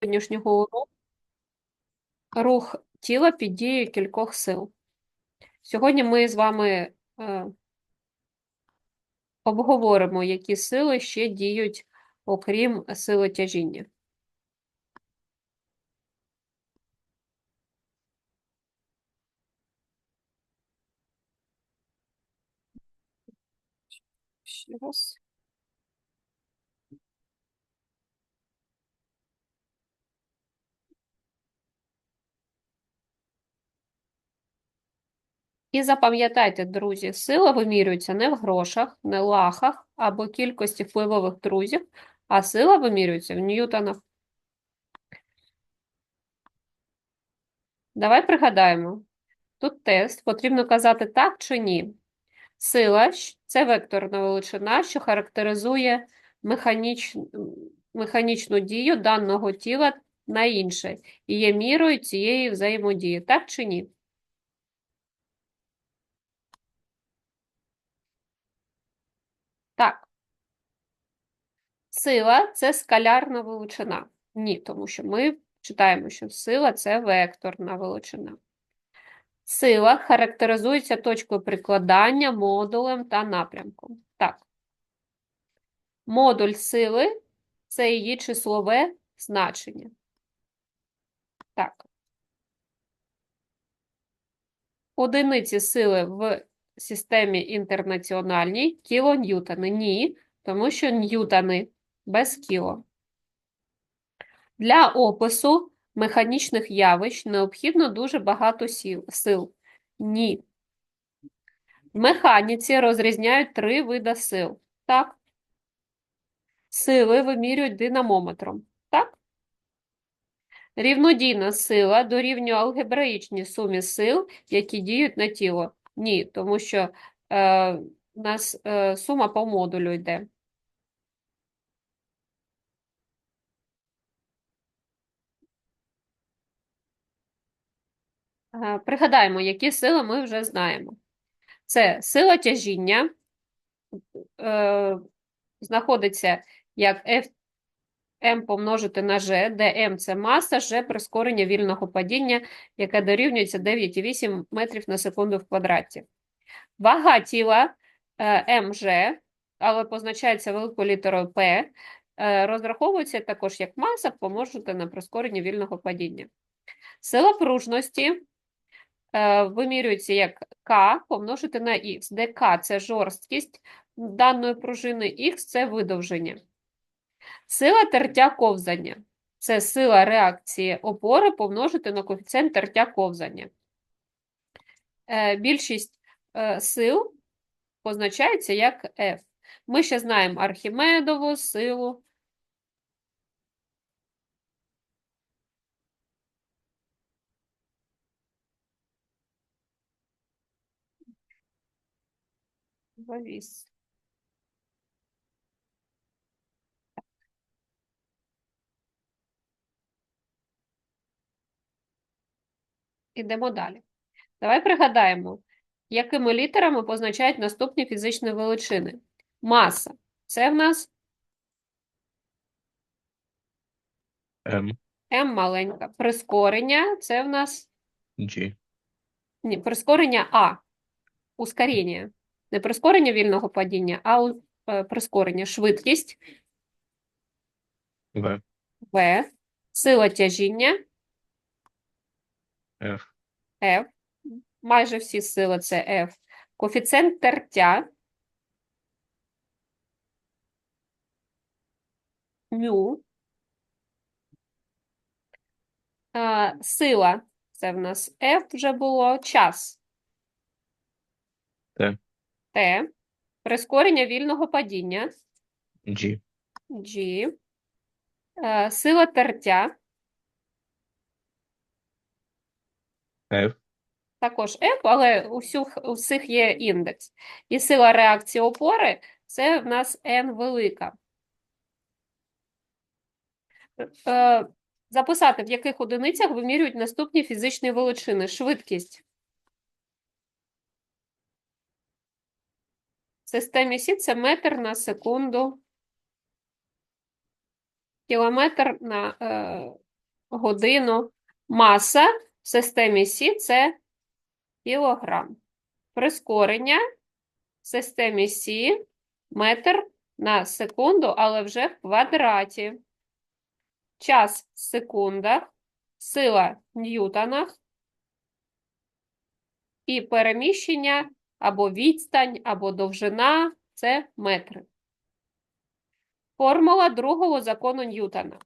сьогоднішнього уроку рух тіла під дією кількох сил. Сьогодні ми з вами е, обговоримо, які сили ще діють, окрім сили тяжіння. Ще раз. І запам'ятайте, друзі, сила вимірюється не в грошах, не лахах або кількості впливових друзів, а сила вимірюється в ньютонах. Давай пригадаємо. Тут тест, потрібно казати так чи ні. Сила це векторна величина, що характеризує механіч... механічну дію даного тіла на інше і є мірою цієї взаємодії. Так чи ні? Так. Сила це скалярна величина. Ні, тому що ми читаємо, що сила це векторна величина. Сила характеризується точкою прикладання, модулем та напрямком. Так. Модуль сили це її числове значення. Так. Одиниці сили в системі інтернаціональній кілоньютони. Ні, тому що ньютони без кіло. Для опису механічних явищ необхідно дуже багато сил. Ні. В механіці розрізняють три види сил. Так. Сили вимірюють динамометром. Так. Рівнодійна сила дорівнює алгебраїчній сумі сил, які діють на тіло. Ні, тому що е, у нас е, сума по модулю йде. Е, Пригадаємо, які сили ми вже знаємо. Це сила тяжіння, е, знаходиться як F m помножити на g, де m – це маса, g – прискорення вільного падіння, яке дорівнюється 9,8 метрів на секунду в квадраті. Вага тіла е, mg, але позначається великою літерою P, е, розраховується також як маса помножити на прискорення вільного падіння. Сила пружності е, вимірюється як К помножити на Х, де К – це жорсткість даної пружини, Х – це видовження. Сила тертя ковзання – це сила реакції опори помножити на коефіцієнт тертя ковзання. Е, Більшість е, сил позначається як F. Ми ще знаємо Архімедову силу. Валіз. Ідемо далі. Давай пригадаємо, якими літерами позначають наступні фізичні величини. Маса – це в нас М, М маленька. Прискорення – це в нас G, ні, прискорення А. Ускорення. Не прискорення вільного падіння, а у- е, прискорення. Швидкість В, В. Сила тяжіння F, F. Майже всі сили це F. Коефіцієнт тертя мю. А, сила це в нас F вже було. Час Т, Т. Прискорення вільного падіння G, G. Е, Сила тертя F, також F, але у всіх, у всіх є індекс. І сила реакції опори це в нас N велика. Е, Записати, в яких одиницях вимірюють наступні фізичні величини. Швидкість. В системі Сі це метр на секунду. Кілометр на е, годину. Маса в системі Сі це кілограм. Прискорення в системі Сі метр на секунду, але вже в квадраті. Час в секундах, сила в ньютонах і переміщення або відстань, або довжина це метри. Формула другого закону Ньютона.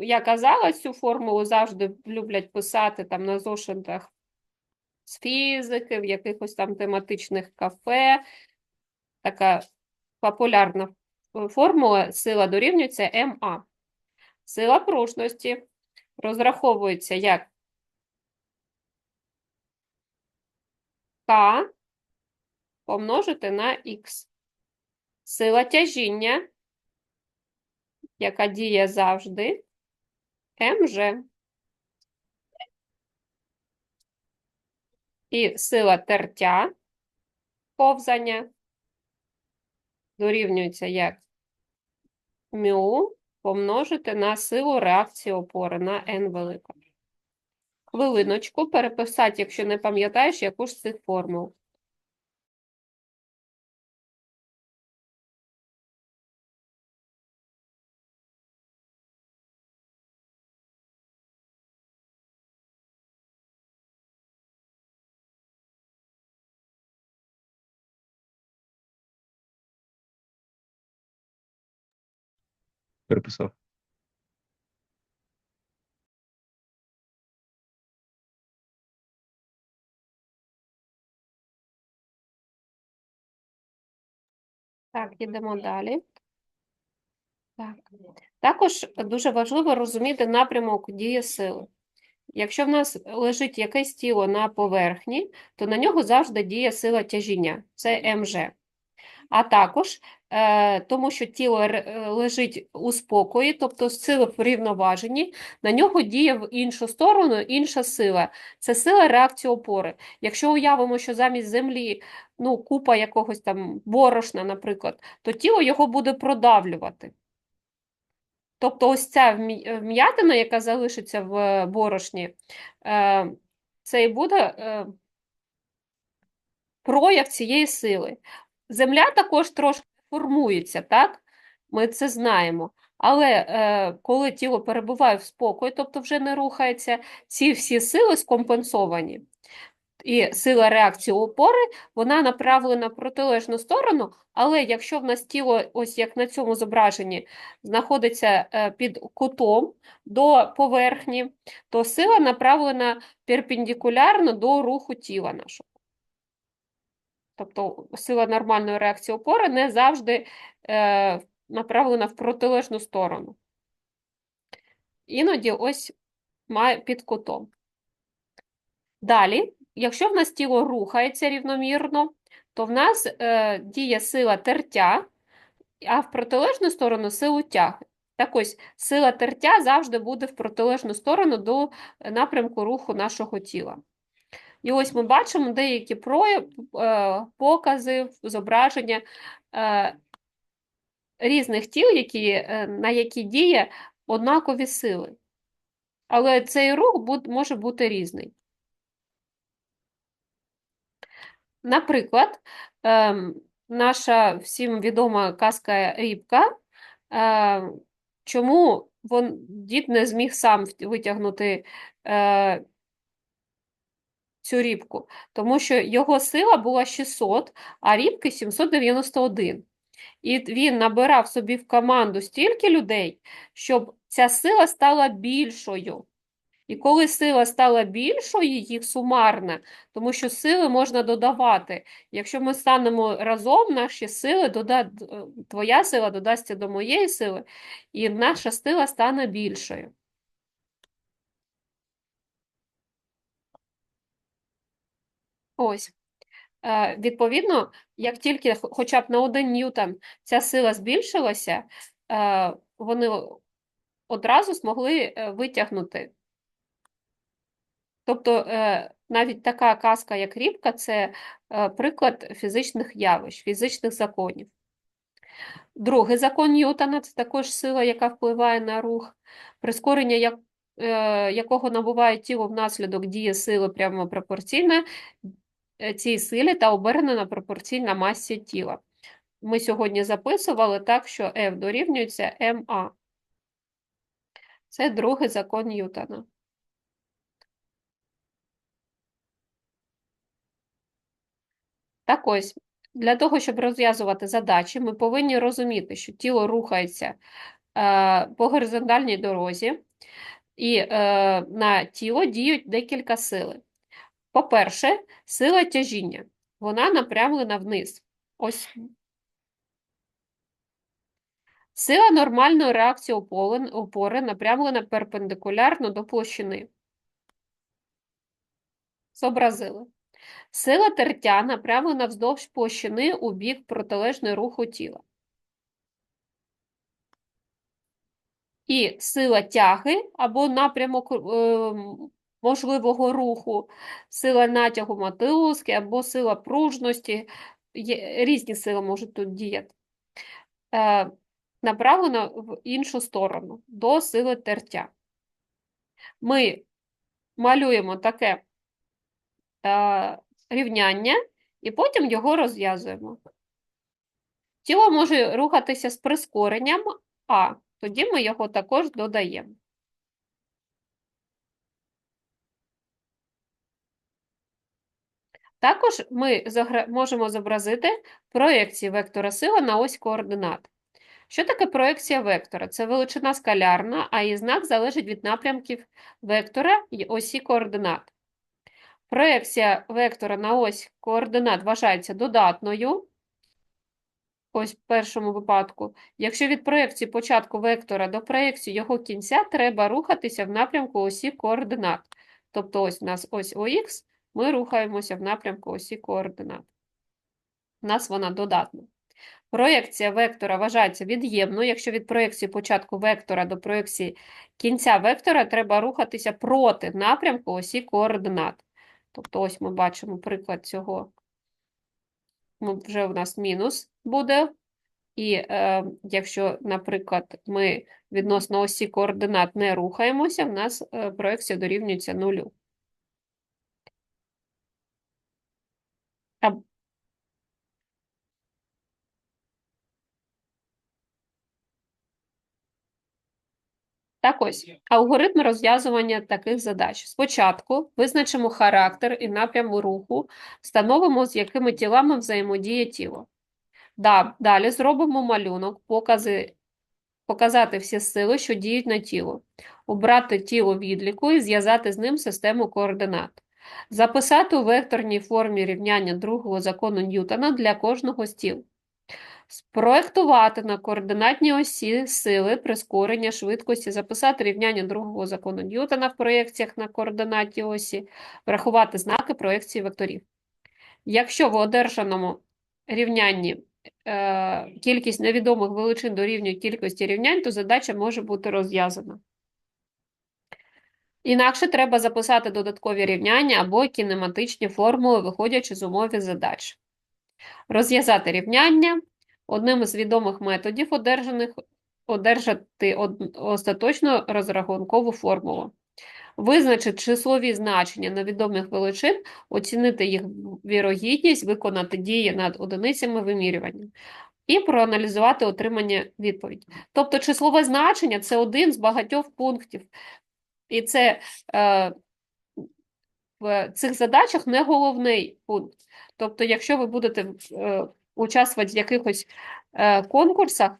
Я казала, цю формулу завжди люблять писати там на зошитах з фізики, в якихось там тематичних кафе. Така популярна е, формула сила дорівнюється МА. Сила пружності розраховується як К помножити на Х. Сила тяжіння, яка діє завжди, МЖ. І сила тертя, ковзання, дорівнюється як μ помножити на силу реакції опори на n велика. Хвилиночку переписати, якщо не пам'ятаєш, яку ж з цих формул. Переписав. Так, йдемо далі. Так. Також дуже важливо розуміти напрямок дії сили. Якщо в нас лежить якесь тіло на поверхні, то на нього завжди діє сила тяжіння, це МЖ. А також, тому що тіло е, лежить у спокої, тобто сили врівноважені, на нього діє в іншу сторону інша сила. Це сила реакції опори. Якщо уявимо, що замість землі ну, купа якогось там борошна, наприклад, то тіло його буде продавлювати. Тобто ось ця вмі- вм'ятина, яка залишиться в е, борошні, е, це і буде е, прояв цієї сили. Земля також трошки формується, так? Ми це знаємо. Але е, коли тіло перебуває в спокої, тобто вже не рухається, ці всі сили скомпенсовані. І сила реакції опори, вона направлена в протилежну сторону, але якщо в нас тіло, ось як на цьому зображенні, знаходиться е, під кутом до поверхні, то сила направлена перпендикулярно до руху тіла нашого. Тобто сила нормальної реакції опори не завжди е, направлена в протилежну сторону. Іноді ось має під кутом. Далі, якщо в нас тіло рухається рівномірно, то в нас е, діє сила тертя, а в протилежну сторону силу тяги. Так ось, сила тертя завжди буде в протилежну сторону до напрямку руху нашого тіла. І ось ми бачимо деякі прояв, е, покази, зображення е, різних тіл, які, е, на які діє однакові сили. Але цей рух може бути різний. Наприклад, ем, наша всім відома казка Рібка, чому вон, дід не зміг сам витягнути цю рібку? Тому що його сила була 600, а рібки 791. І він набирав собі в команду стільки людей, щоб ця сила стала більшою. І коли сила стала більшою, їх сумарна, тому що сили можна додавати. Якщо ми станемо разом, наші сили дода... твоя сила додасться до моєї сили, і наша сила стане більшою. Ось. Е, Відповідно, як тільки хоча б на один ньютон ця сила збільшилася, е, вони одразу змогли е, витягнути. Тобто навіть така казка, як Рібка, це приклад фізичних явищ, фізичних законів. Другий закон Ньютона – це також сила, яка впливає на рух. Прискорення як якого набуває тіло внаслідок дії сили прямо пропорційна е, цій силі та обернена пропорційна масі тіла. Ми сьогодні записували так, що F дорівнюється МА. Це другий закон Ньютона. Так ось, для того, щоб розв'язувати задачі, ми повинні розуміти, що тіло рухається е, по горизонтальній дорозі, і е, на тіло діють декілька сили. По-перше, сила тяжіння. Вона напрямлена вниз. Ось. Сила нормальної реакції опори, напрямлена перпендикулярно до площини. Зобразили. Сила тертя направлена вздовж площини у бік протилежний руху тіла. І сила тяги або напрямок е, можливого руху, сила натягу мотилузки або сила пружності, є, різні сили можуть тут діяти, е, направлена в іншу сторону, до сили тертя. Ми малюємо таке е, рівняння і потім його розв'язуємо. Тіло може рухатися з прискоренням А, тоді ми його також додаємо. Також ми можемо зобразити проекції вектора сили на ось координат. Що таке проекція вектора? Це величина скалярна, а її знак залежить від напрямків вектора і осі координат. Проекція вектора на ось координат вважається додатною. Ось в першому випадку. Якщо від проекції початку вектора до проекції його кінця треба рухатися в напрямку осі координат. Тобто ось у нас ось ОХ, ми рухаємося в напрямку осі координат. У нас вона додатна. Проекція вектора вважається від'ємною. Якщо від проекції початку вектора до проекції кінця вектора треба рухатися проти напрямку осі координат. Тобто, ось ми бачимо приклад цього. Вже у нас мінус буде. І е, якщо, наприклад, ми відносно осі координат не рухаємося, в нас е, проекція дорівнюється нулю. Так ось, алгоритм розв'язування таких задач. Спочатку визначимо характер і напрям руху, встановимо, з якими тілами взаємодіє тіло. Далі зробимо малюнок, покази, показати всі сили, що діють на тіло, обрати тіло відліку і зв'язати з ним систему координат. Записати у векторній формі рівняння другого закону Ньютона для кожного з тіл. Спроектувати на координатній осі сили прискорення швидкості, записати рівняння другого закону Ньютона в проєкціях на координатній осі, врахувати знаки проєкції векторів. Якщо в одержаному рівнянні е, кількість невідомих величин дорівнює кількості рівнянь, то задача може бути розв'язана. Інакше треба записати додаткові рівняння або кінематичні формули, виходячи з умови задач. Розв'язати рівняння. Одним із відомих методів одержаних одержати остаточну розрахункову формулу. Визначити числові значення невідомих величин, оцінити їх вірогідність, виконати дії над одиницями вимірювання і проаналізувати отримання відповіді. Тобто числове значення це один з багатьох пунктів. І це е, в цих задачах не головний пункт. Тобто, якщо ви будете е, участвувати в якихось е, конкурсах,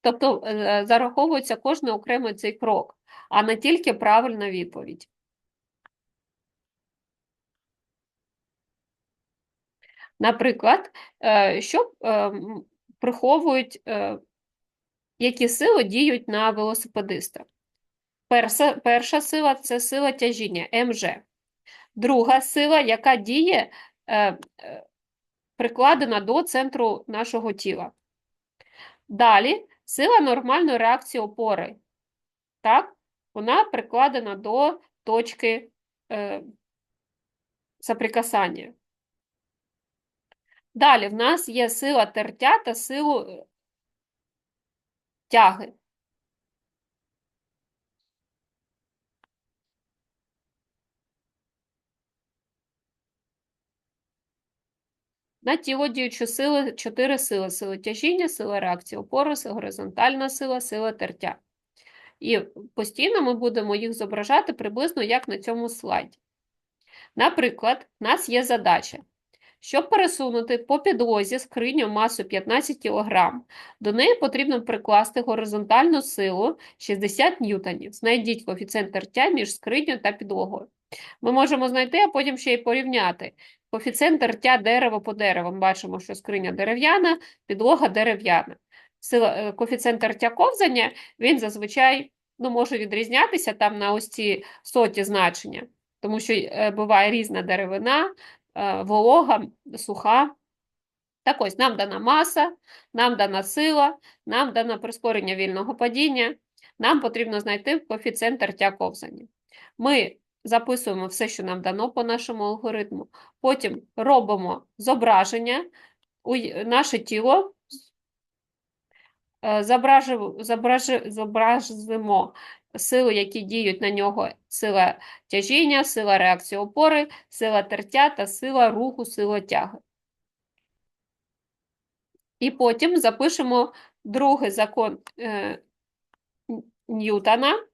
тобто е, зараховується кожен окремий цей крок, а не тільки правильна відповідь. Наприклад, е, що приховують, які сили діють на велосипедиста. Перша, перша сила це сила тяжіння МЖ. Друга сила, яка діє прикладена до центру нашого тіла. Далі сила нормальної реакції опори. Так? Вона прикладена до точки е, соприкасання. Далі в нас є сила тертя та силу е, тяги. На тіло діючі сили, чотири сили. Сила тяжіння, сила реакції сила горизонтальна сила, сила тертя. І постійно ми будемо їх зображати приблизно як на цьому слайді. Наприклад, у нас є задача. Щоб пересунути по підлозі скриню масу 15 кг, до неї потрібно прикласти горизонтальну силу 60 ньютонів. Знайдіть коефіцієнт тертя між скриню та підлогою. Ми можемо знайти, а потім ще й порівняти. Коефіцієнт тертя дерево по дереву. Ми бачимо, що скриня дерев'яна, підлога дерев'яна. Сила, е, коефіцієнт тертя ковзання, він зазвичай ну, може відрізнятися там на ось ці соті значення, тому що е, буває різна деревина, е, волога, суха. Так ось, нам дана маса, нам дана сила, нам дано прискорення вільного падіння, нам потрібно знайти коефіцієнт тертя ковзання. Ми записуємо все, що нам дано по нашому алгоритму, потім робимо зображення, наше тіло е, зобразимо сили, які діють на нього, сила тяжіння, сила реакції опори, сила тертя та сила руху, сила тяги. І потім запишемо другий закон е, Ньютона.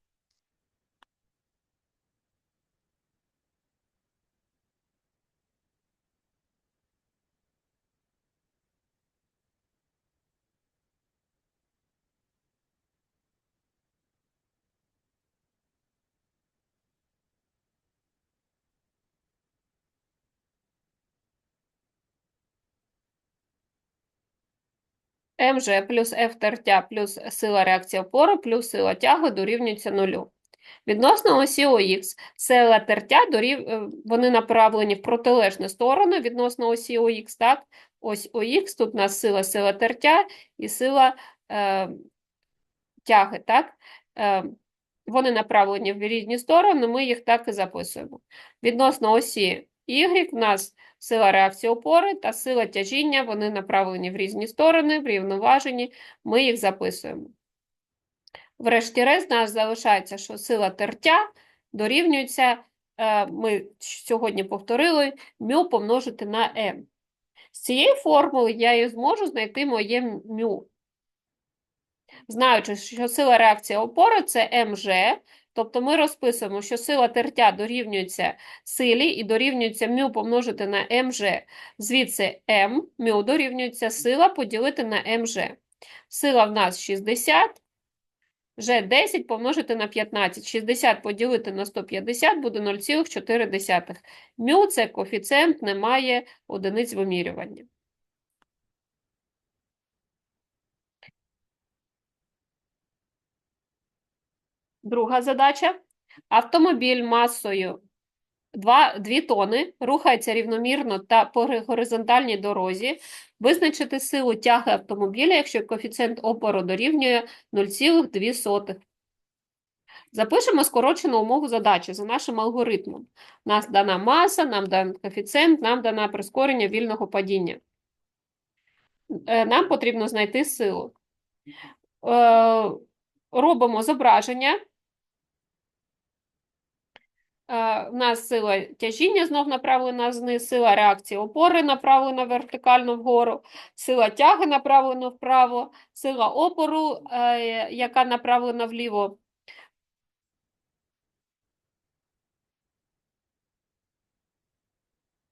МЖ плюс F тертя плюс сила реакції опори плюс сила тяги дорівнюється нулю. Відносно осі ОХ, сила тертя дорів... е, вони направлені в протилежну сторону відносно осі ОХ, так? Ось ОХ, тут у нас сила сила тертя і сила е, тяги, так? Е, вони направлені в різні сторони, ми їх так і записуємо. Відносно осі Y в нас сила реакції опори та сила тяжіння, вони направлені в різні сторони, врівноважені, ми їх записуємо. Врешті-решт, нас залишається, що сила тертя дорівнюється, е, ми сьогодні повторили, μ помножити на m. З цієї формули я і зможу знайти моє μ. Знаючи, що сила реакції опори – це МЖ, тобто ми розписуємо, що сила тертя дорівнюється силі і дорівнюється μ помножити на МЖ. Звідси М, μ дорівнюється сила поділити на МЖ. Сила в нас 60, Ж 10 помножити на 15. 60 поділити на 150 буде 0,4. Мю – це коефіцієнт, немає одиниць вимірювання. Друга задача. Автомобіль масою 2, 2 тони рухається рівномірно та по горизонтальній дорозі. Визначити силу тяги автомобіля, якщо коефіцієнт опору дорівнює 0,2. Запишемо скорочену умову задачі за нашим алгоритмом. Нас дана маса, нам дан коефіцієнт, нам дане прискорення вільного падіння. Е, Нам потрібно знайти силу. Е, Робимо зображення. Е, У нас сила тяжіння знов направлена вниз, сила реакції опори направлена вертикально вгору, сила тяги направлена вправо, сила опору, е, яка направлена вліво.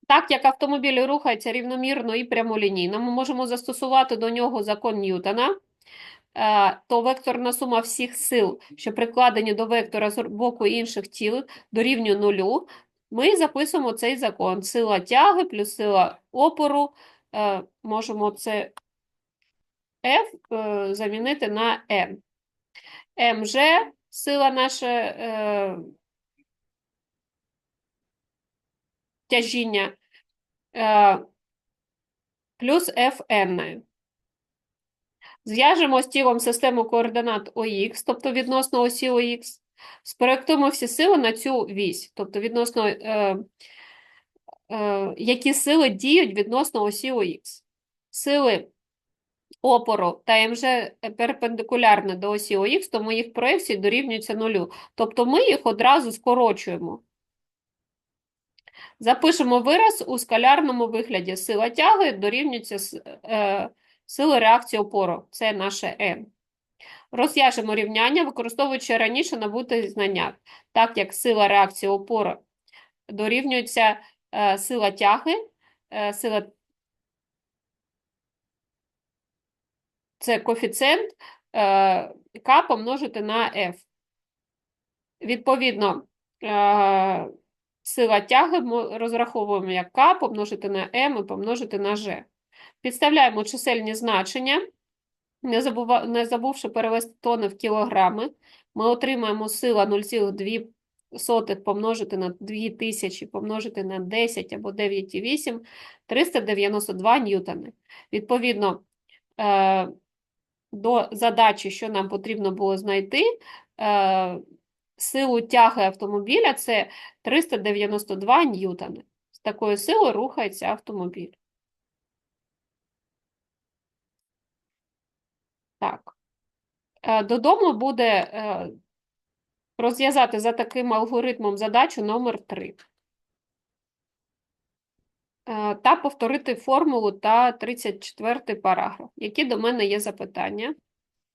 Так як автомобіль рухається рівномірно і прямолінійно, ми можемо застосувати до нього закон Ньютона, е, то векторна сума всіх сил, що прикладені до вектора з боку інших тіл, дорівнює нулю. Ми записуємо цей закон. Сила тяги плюс сила опору. е, Можемо це F е, замінити на N. МЖ сила наша е, тяжіння е, плюс Fn. Зв'яжемо з тілом систему координат ОХ, тобто відносно осі ОХ, спроєктуємо всі сили на цю вісь, тобто відносно, е, е, які сили діють відносно осі ОХ. Сили опору та МЖ перпендикулярні до осі ОХ, тому їх проекції дорівнюються нулю. Тобто ми їх одразу скорочуємо. Запишемо вираз у скалярному вигляді. Сила тяги дорівнюється е, сили реакції опору. Це наше N. Розв'яжемо рівняння, використовуючи раніше набуті знання, так як сила реакції опору дорівнюється е, сила тяги, е, сила це коефіцієнт е, К помножити на F. Відповідно, е, сила тяги ми розраховуємо як К помножити на М і помножити на G. Підставляємо чисельні значення, не, забува, не забувши перевести тони в кілограми. Ми отримаємо сила 0,2 помножити на 2000 помножити на 10 або 9,8 392 ньютони. Відповідно, е, до задачі, що нам потрібно було знайти, е, силу тяги автомобіля це 392 ньютони. З такою силою рухається автомобіль. Так. Е, Додому буде е, розв'язати за таким алгоритмом задачу номер 3. Та повторити формулу та 34 параграф. Які до мене є запитання?